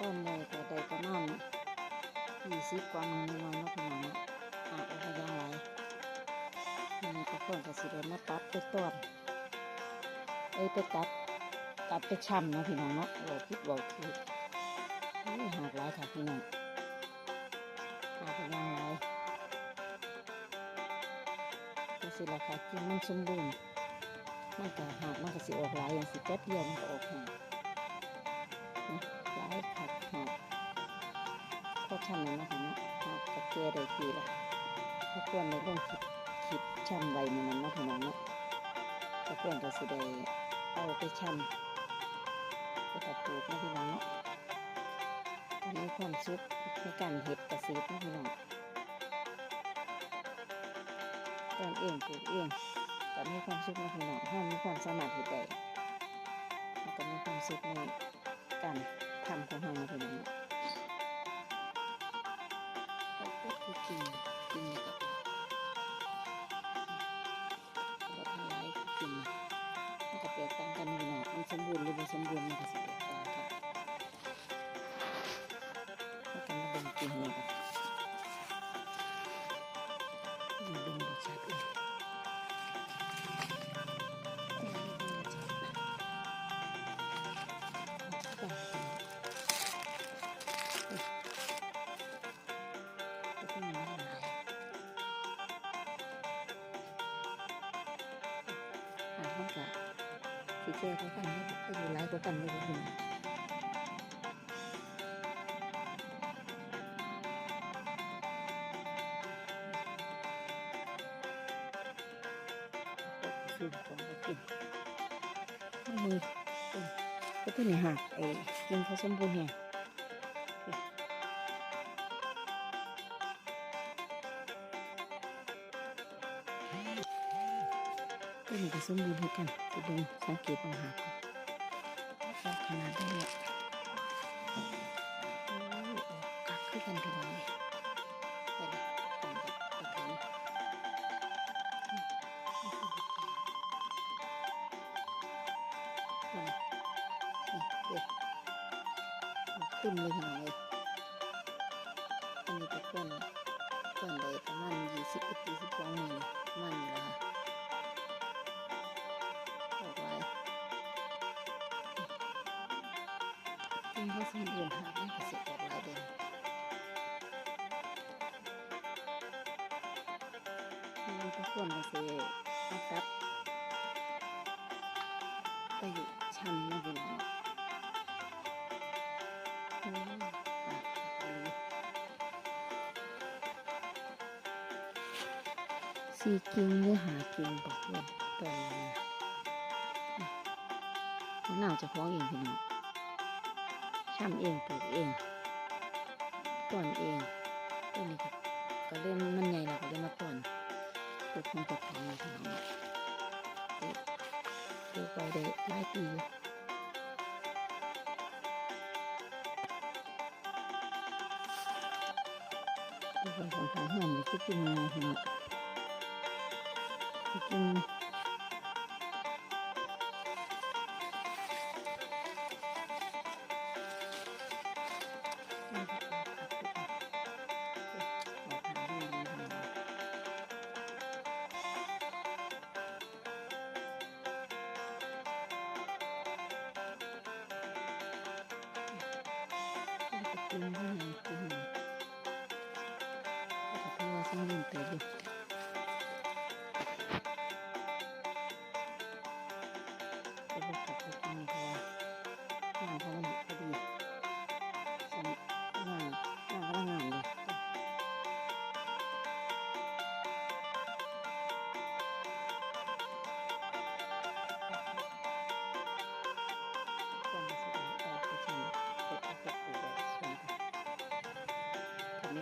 ต้นเลยก็ได้ประมาณยี่สิบกว่ามือน้อยนาะพี่น้องเนาะหาเอาไปย่างไรนี่ก็ควรจะสิได้มาตัดไปต้นเอ้ยไปตัดตัดไปช่ำนะพี่น้องเนาะเราคิดบอกคือนี่หากหลายค่ะพี่น้องหาไปย่างไรก็สิราคากินมันสมบูรณ์มันก็หากมันก็สิออกหลายอย่างสิแป๊บเดียวมันก็ออกหาก ใหลายผักหากก็ช่ำเลยนะคะเนาะหากกระเจียได้ทีละถ้าควรในร่องคิดคิดช่ำไว้เหมือนนั้นเนาะพี่น้องเนาะถ้าควรก็สิได้เอาไปช่ำไปตัดปลูกนะพี่น้องเนาะตอนนี้ความสุขในการเห็ดเกษตรเนะพี่น้องตอนเองปลูกเองก็มีความสุขเนะพี่น้องห้ามมีความสามารถเห็ดได้ก็มีความสุขในก ธรรมของเฮาเนาะพี่น้องเขาก็คือกินกิน สีแก่กว่ากันไม่ก็อยู่หลายกว่ากันไม่ก็คือซื้อของมากินมือก็ตัวนี้หักไอ้กินผสมบูรณ์เนี่ย ก็มีผสมบูรณ์ให้กันไปเบิ่งสังเกตปัญหาก่อนว่าขนาดได้เนี่ งว่าสมบูรณ์หาไม่เกษตรออกหลายเดือนมันก็ควรมาเสียมาตัดไปชันนะพี่น้องอืมอะอันนี้สี่กิ่งหรือหากิ่งบอกเพื่อนตอนนี้มะนาวจะคล้องเองพี่น้อง ช่ำเองปลูกเองต้นเองต้นนี้ก็ก็เริ่มมันใหญ่แล้วก็เริ่มมาต้นปลูกของเจ้าของนะพี่น้องปลูกปลูกไปได้หลายปีปลูกไปของทางเฮือนนี่คือกินมาพี่น้องคือกินกิ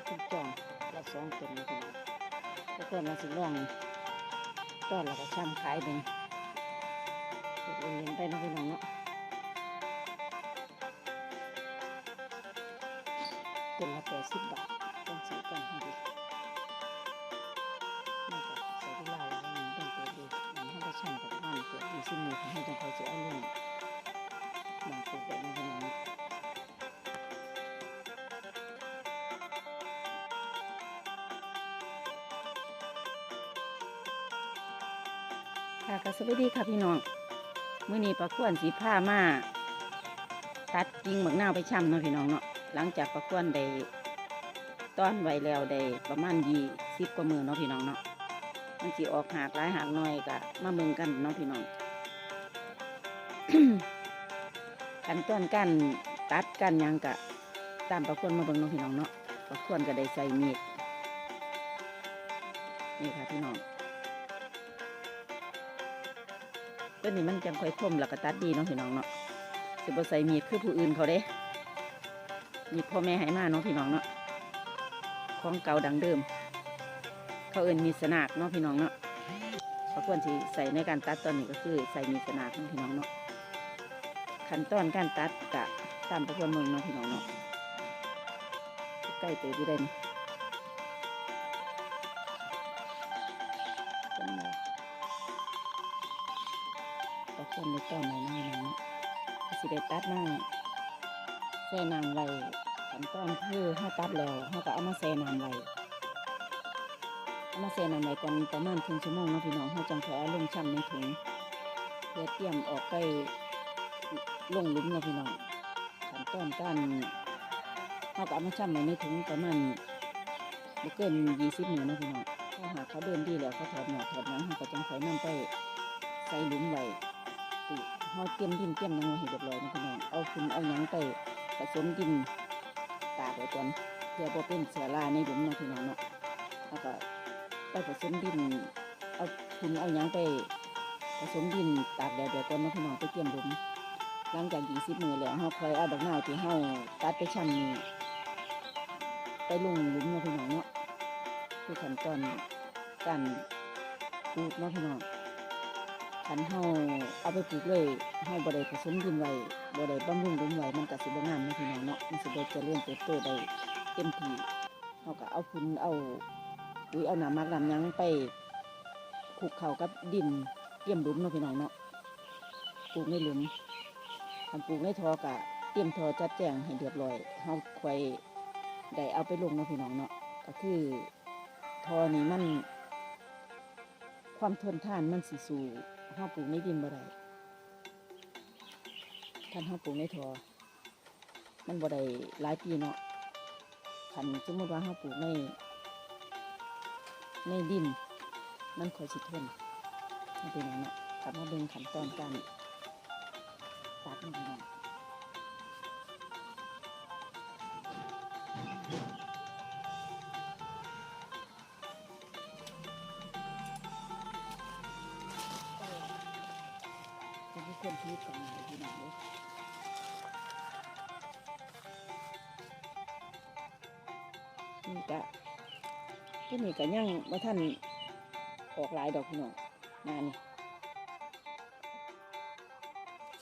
ทำนี้คุณจองละสองต้นเลยพี่น้องแล้วก็มาสิล่องต้อนแล้วก็ช่ำขายเป็นเก็บเล่นๆไปนะพี่น้องเนาะต้นละแปดสิบบาทต้องซื้อกันให้ดีนี่ก็ใช้เวลาหลายหนึ่ต้องเปิดดูมันให้ได้ช่ำกับมันเกิดมีสิ่งนี้ให้จังคอยจะเอาลงมองปลูกแบบนี้ ค่ะก็สวัสดีค่ะพี่น้องมื้อนี้ประกวนสีผ้ามาตัดกิ่งหมักนาวไปช่ำเนาะพี่น้องเนาะหลังจากประกวนได้ต้อนไว้แล้วได้ประมาณยี่สิบกว่ามือเนาะพี่น้องเนาะมันสิออกหากหลายหากน้อยก็มาเมืองกันเนาะพี่น้องขั้นตอนการตัดกันยังกะตามประกวนมาเบิ่งเนาะพี่น้องเนาะประกวนก็ได้ใส่มีดนี่ค่ะพี่น้อง ตัวนี้มันจังค่อยคมแล้วก็ตัดดีเนาะพี่น้องเนาะสิบใส่มีดคือผู้อื่นเขาเด้มีดพ่อแม่ให้มาเนาะพี่น้องเนาะของเก่าดังเดิม เขาเอื่นมีสนากเนาะพี่น้องเนาะเขาควรที่ใส่ในการตัดตอนนี้ก็คือใส่มีสนากเนาะพี่น้องเนาะขั้นตอนการตัดกะตามประกวนเมืองเนาะพี่น้องเนาะใกล้เตยที่ได้นี่ ในต้นในน้อยนั้นเนาะก็สิได้ตัดมาแช่น้ำไว้ขั้นตอนคือห้าตัดแล้วเขาก็เอามาแช่น้ำไว้เอามาแช่น้ำไว้ก่อนประมาณครึ่งชั่วโมงนะพี่น้องเขาจังค่อลงช่ำในถุงเพื่อเตรียมออกไปลงลุมนะพี่น้องขั้นตอนการเขาก็เอามาช่ำไว้ในถุงประมาณบ่เกินยี่สิบหนูนะพี่น้องถ้าหากเขาเดินดีแล้วเขาถอดหนอถอดหนังเขาก็จังค่อยนำไปใส่หลุมไวย่ เฮาเตรียมดินเตรียมหยังไว้ให้เรียบร้อยนะพี่น้องเอาคุณเอายังไปผสมดินตากไว้ก่อนเพื่อบ่เป็นเสือราในหลุมนะพี่น้องเนาะแล้วก็ไปผสมดินเอาคุณเอายังไปผสมดินตากแดดเดี๋ยวก่อนนะพี่น้องไปเตรียมหลุมหลังจาก20มื้อแล้วเฮาคอยเอาดอกนาที่เฮาตัดไปชั่นี้ไปลงหลุมนะพี่น้องเนาะคือขั้นตอนการปลูกนะพี่น้อง คันเฮาเอาไปปลูกเลยเฮาบ่ได้ผสมดินไว้บ่ได้บำรุงดินไว้มันก็สิบ่งามเนะพี่น้องเนาะมันสิบ่เจริญเติบโตได้เต็มที่เฮาก็เอาฝุ่นเอาปุ๋ยเอาน้ำมักน้ำยังไปคลุกเข้ากับดินเตรียมหลุมเนาะพี่น้องเนาะปลูกในหลุมคันปลูกในทอก็เตรียมทอจัดแจงให้เรียบร้อยเฮาค่อยได้เอาไปลงเนาะพี่น้องเนาะก็คือทอนี้มันความทนทานมันสิสู่ ห้าปลูกในดินบ่ได้ท่านห้าปลูกในทอมันบ่ได้หลายปีเนาะคันสมมติว่าห้าปลูกใน ในดิน มันคอยสิทนนี่เป็นอย่างเนาะกลับมาเบิ่งขั้นตอนการตัดมันเนาะ ว่าท่านออกหลายดอกพี่น้องงานนี่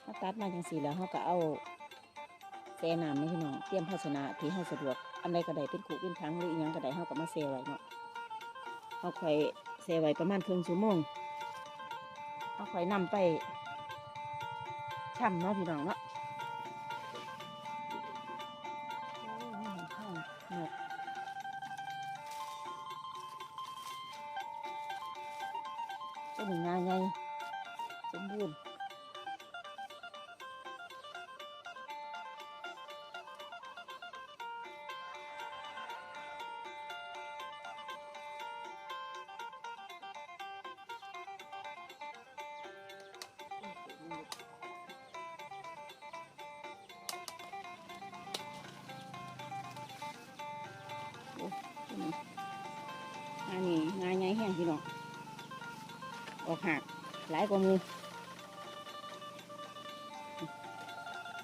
เขาตัดมาจังสีแล้วเขาก็เอาแซ่น้ำนี่พี่น้องเตรียมภาชนะที่ให้สะดวกอันใดก็ได้เป็นขู่เป็นถังหรืออีหยังก็ได้เขาก็มาเซไว้เนาะเขาค่อยเซไว้ประมาณครึ่งชั่วโมงเขาค่อยนำไปช่ำเนาะพี่น้องเนาะ พี่น้องออกหักหลายกว่าหมู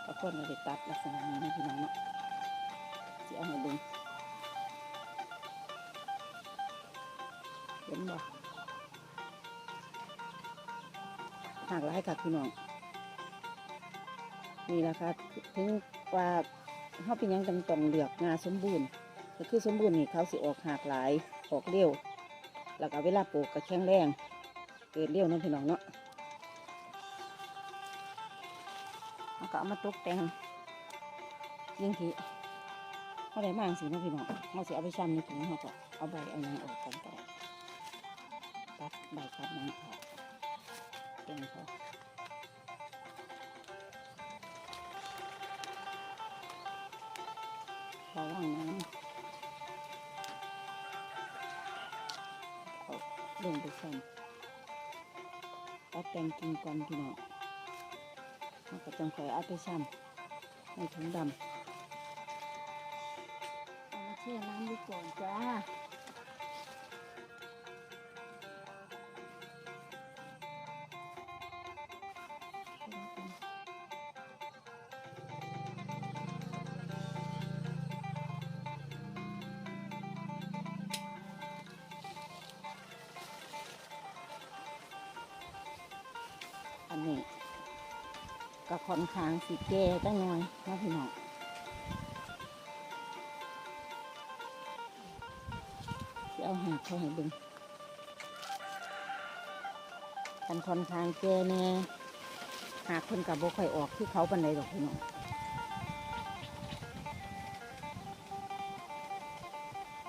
ก็คนมาได้ตัดลักษณะนี้นะพี่น้องเนาะจะเอาให้เบิ่งเห็นบ่หักหลายค่ะพี่น้องนี่แหละค่ะถึงว่าเขาเป็นยังต้องต้องเหลือกงาสมบูรณ์ก็คือสมบูรณ์นี่เขาสิออกหากหลายออกเร็ว แล้วก็เวลาปลูกก็แข็งแรงเกิดเร็วน้องพี่น้องเนาะแล้วก็เอามาตกแต่งยิ่งที่เขาได้มากสิน้องพี่น้องเขาสิเอาไปชำในถุงเขาก็เอาใบเอาหนังออกกันก็ได้ตัดใบตัดหนังออกตรงเขา ลงไปซ่อมตัดแต่งกินก่อนพี่น้องเราก็จังคอยเอาไปซ่อมในถุงดำเอามาแช่น้ำดูก่อนจ้า อันนี้ก็ค่อนข้างสีแก่ตั้งน่อยนะพี่น้องเอาหากเขาให้เบึงคันค่อนข้างแก่แน่หากคนกับโบค่อยออกที่เขาปันใดดอกพี่น้อง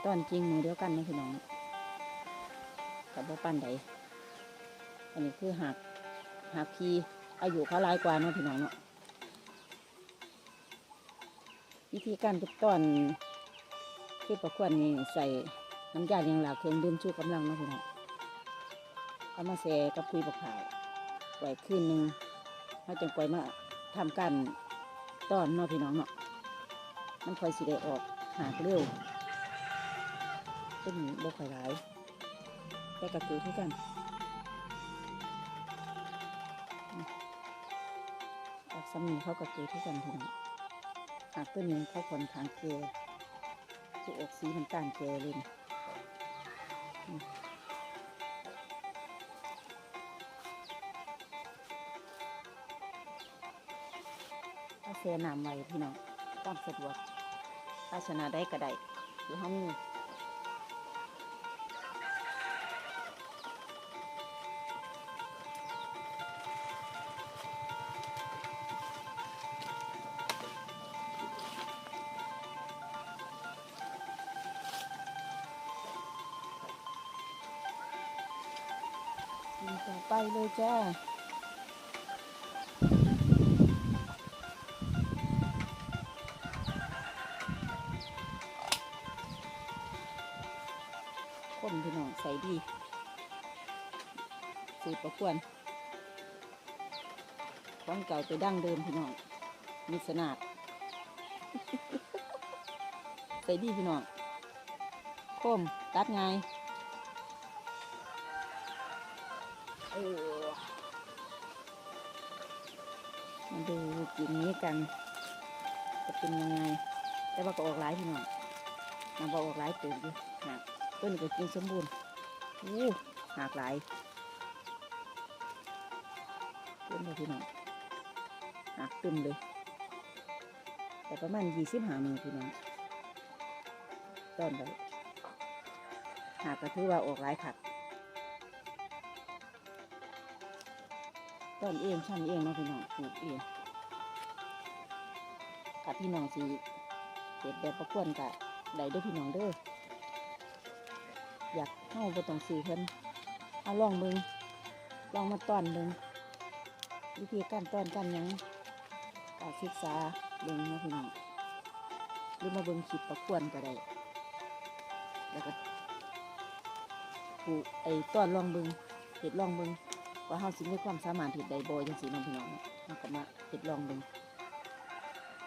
ตอนจริงหนูเดียวกันนะพี่น้องกับโบปันใดอันนี้คือหาก หากพีอายุเขาหลายกว่าเนาะพี่น้องเนาะวิธีการทุกตอนคือประควรนี่ใส่น้ำยาเลี้ยงหลากเครื่องดื่มชูกำลังเนาะพี่น้องเอามาแช่กับคุยบกขาวไว้คืนหนึ่งเราจังปล่อยมาทำการตอนเนาะพี่น้องเนาะมันคอยสิได้ออกหากเร็วเป็นบกข่อยหลายแต่ก็คือที่กัน ออกสำนีเขาก็เกที่กันทีนี้หากตัวนี้เขาผลทางเกลือจะออกสีน้ำตาลเกลือเลยนี่อืมเอาเสียน้ำไว้พี่น้องตามสะดวกภาชนะได้ก็ได้หรือห้องมี เลยจ้าคนพี่น้องใส่ดี สูตรประกวนของเก่าไปดั้งเดิมพี่น้องมีสนาดใส่ดีพี่น้องคมตัดไง ดูกิ่งนี้กัน จะเป็นยังไง แต่ว่าก็ออกหลายพี่น้องนำบอกออกหลายตื่นอยู่หากต้นนี้ก็กินสมบูรณ์อู้หากหลายต้นเลยพี่น้องหากตึมเลย แต่ประมาณยี่สิบหามือพี่น้องต้นไปหากก็ถือว่าออกหลายขัดต้นเองช่างเองนะพี่น้องปลูกเอง กับพี่น้องสีเก็บแบบประกวนกะได้ด้วยพี่น้องเด้ออยากเข้าบ่ต้องซื้อเพิ่นเอาลองเบิงลองมาต้อนเบิงวิธีการต้อนกันยังกาศึกษาเบิงนาะพี่น้องหรือมาเบิงคลิประกวนก็ได้แล้วก็ปูไอ้ต้อนลองเบิงเห็ดลองเบิงว่าเฮาสิมีความสามารถเฮ็ดได้บ่จังซี่น้องพี่น้องเนะเฮาก็มาเฮ็ดลองเบิ่ง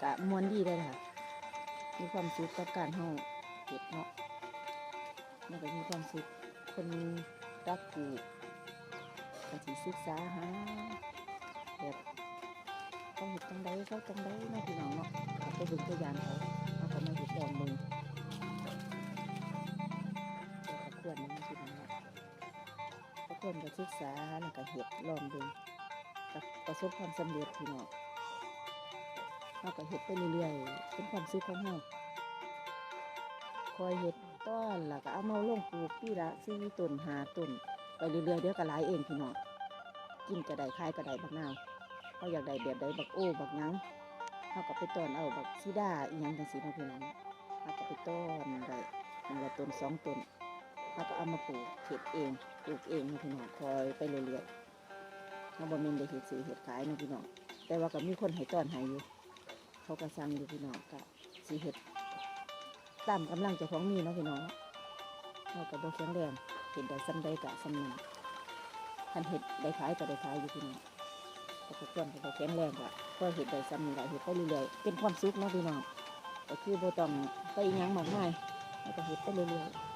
กะมวนดีเลยค่ะ มีความสุขกับการเฮาเฮ็ดเนาะแล้วก็มีความสุขคนรักปลูกก็สิศึกษาหาแบบเขาเฮ็ดจังได้เขาจังไดเนาะพี่น้องเนาะก็ไปเบิ่งตัวอย่างเขาเฮาก็มาเฮ็ดลองเบิ่งเดี๋ยวก็ควรนะพี่น้องเนาะทุกคนก็ศึกษาแล้วก็เห็ดลองดูกับประสบความสำเร็จพี่น้อง เราก็เห็ดไปเรื่อยๆ เป็นความสุขของเราคอยเห็ดต้อนแล้วก็เอามาลงปลูกปีละสี่ต้นหาต้นไปเรื่อยๆเดี๋ยวก็หลายเองพี่น้องกินกระไดคายกระไดบักนาวเขาอยากได้แบบใดบักโอ้บักยังเขาก็ไปต้อนเอาบักซีดาอีหยังจังสีเนาพี่น้องเขาก็ไปต้อนได้อันละต้นสองต้นเขาก็เอามาปลูกเห็ดเองปลูกเองนะพี่น้องคอยไปเรื่อยๆเขาบ่ม่นได้เฮ็ดซื้อเฮ็ดขายนะพี่น้องแต่ว่าก็มีคนให้ต้อนให้อยู่ เขาก็สั่งอยู่พี่น้องก็สิเฮ็ดตามกำลังเจ้าของมีเนาะพี่น้องเราก็บ่แข็งแรงเฮ็ดได้ซ้ำใดก็ซ้ำนั้นคันเฮ็ดได้ขายก็ได้ขายอยู่พี่น้องแต่ก็ต้นก็ได้แข็งแรงก็ก็เฮ็ดได้ซ้ำนี่หละเฮ็ดไปเรื่อยๆเป็นความสุขเนาะพี่น้องก็คือโบต้องไปยังมากมายแล้วก็เฮ็ดไปเรื่อยๆ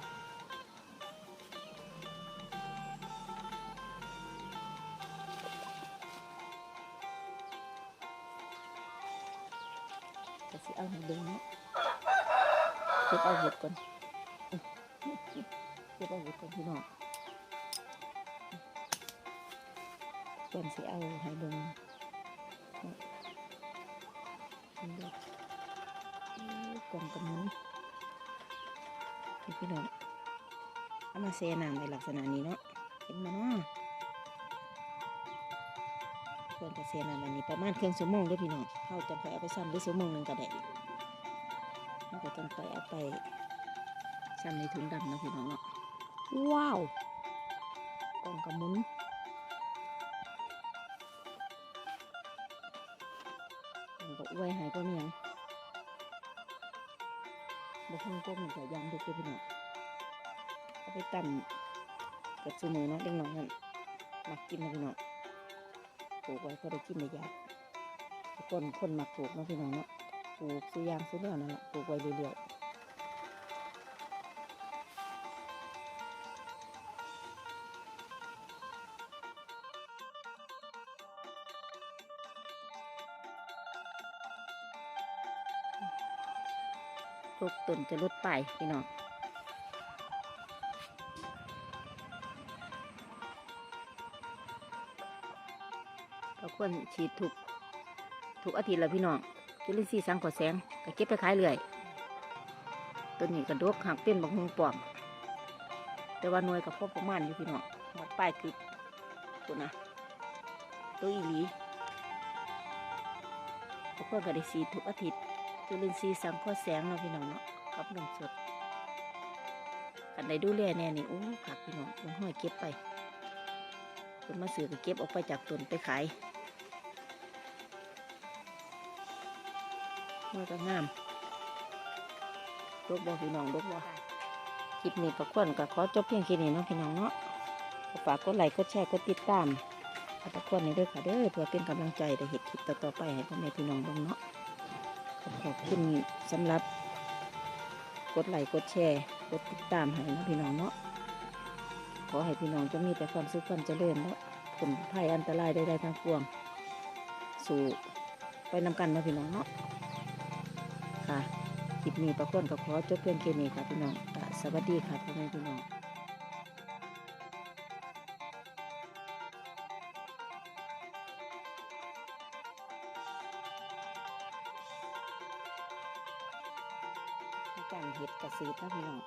ก็สิเอาให้เบิ่งเนาะเก็บเอาห็ดก่อนเก็บเอาห็ดก่อนพี่น้องก่อนสิเอาให้เบงกล่องกระมุนพี่น้องเอามาเซน้ำในลักษณะนี้เนาะเห็นมาเนาะ ควรจะเซน้ำอันนี้ประมาณครึ่งชั่วโมงด้วยพี่น้องเข้าจังไปเอาไปซ้ำหรือชั่วโมงหนึ่งก็ได้เขาก็จังไปเอาไปซ้ำในถุงดำนะพี่น้องเนาะว้าวกล่องกระมุนมันก็อวยหายก็เมียบ่คงก็เหมือนกับยางด็กเด้อพี่น้องเอาไปตั้มกับซูโม่เนาะเด็กน้องนั่นมักกินนะพี่น้อง ปลูกไว้ก็ได้กินได้ยากคนคนมักปลูกเนาะพี่น้องเนาะปลูกซื้อยางซื้อแล้วนั่นแหละปลูกไว้เรื่อยๆทุกต้นจะลดไปพี่น้อง ก็ควรฉีดถูกถูกอาทิตย์ละพี่น้องจุลินทรีย์สังกอแสงก็เก็บไปขายเรื่อยตัวนี้กระดกหักเป็นบักฮงปลอม แต่ว่าหน่วยกับพอประมาณอยู่พี่น้องหมดป้ายคือตัวนะตัวอีหลีก็เพื่อก็ได้สีทุกอาทิตย์จุลินทรีย์สังกอแสงเนาะพี่น้องเนาะกับนมสดอันใดดูแลแน่นี่โอ้ผักพี่น้องลงห้อยเก็บไปคนมาซื้อก็เก็บออกไปจากต้นไปขาย มันก็งามดกบ่พี่น้องดกบ่คลิปนี้ประกวนก็ขอจบเพียงแค่นี้เนาะพี่น้องเนาะก็ฝากกดไลค์กดแชร์กดติดตามเอาประกวนนี้ด้วยค่ะเด้อเพื่อเป็นกำลังใจได้เห็นคลิปต่อๆไปให้พ่อแม่พี่น้องเบ้างเนาะขอบขอบคุณสำหรับ กดไลค์กดแชร์ กดติดตามให้เนาะพี่น้องเนาะขอให้พี่น้องจะมีแต่ความสุขความเจริญและผลภัยอันตรายใดๆทั้งปวง สู่ไปนำกันนะพี่น้องเนาะ ค่ะคลิปนี้ประกวนก็ขอจบเพียงแค่นี้ค่ะพี่น้องค่สวัสดีค่ะพ่อแม่พี่น้องการเห็ดกระสีนะพี่น้อง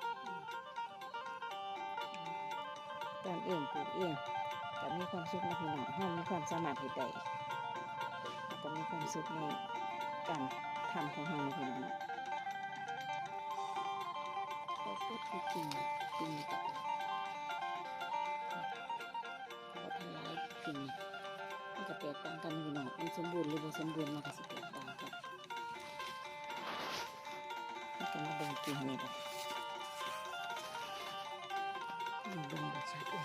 การเองปลูกเองก็มีความสุขนะพี่น้องห้องมีความสามารถเห็ดได้แล้วก็มีความสุขในการ ทำของเรานะพี่น้เข้าวโพดคือจริงจริงกับเขาทำร้ายจริงมันก็แตกต่างกันพี่หน้องมันสมบูรณ์หรือบ่สมบูรณ์มันก็สิแตกต่างกันมันก็มาเบิ่งจริงนี่แหละอืมเบิ่งบ่ชัดเลย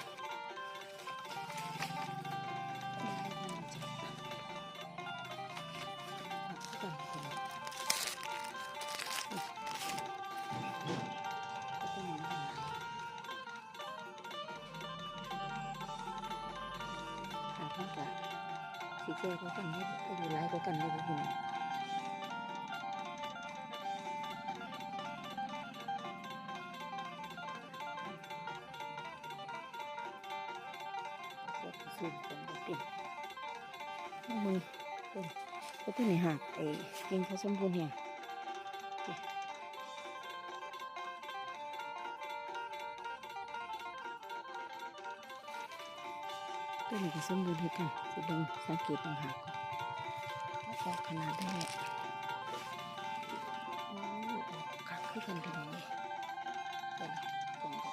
สีแก่ก็กันไม่ก็อยู่ไล่ก็กันไม่รู้คุณก็สูงกันก็ติดมือเป็นก็ที่ไหนหักไอ้กินเขาสมบูรณ์เนี่ย สมบูรณ์เหมือนกันสิเบิ่งสังเกตต่างหากก่อนขนาดได้แหละโอ้คักขึ้นกันไปเลยเดี๋ยวนะกล่องก็ไปถึง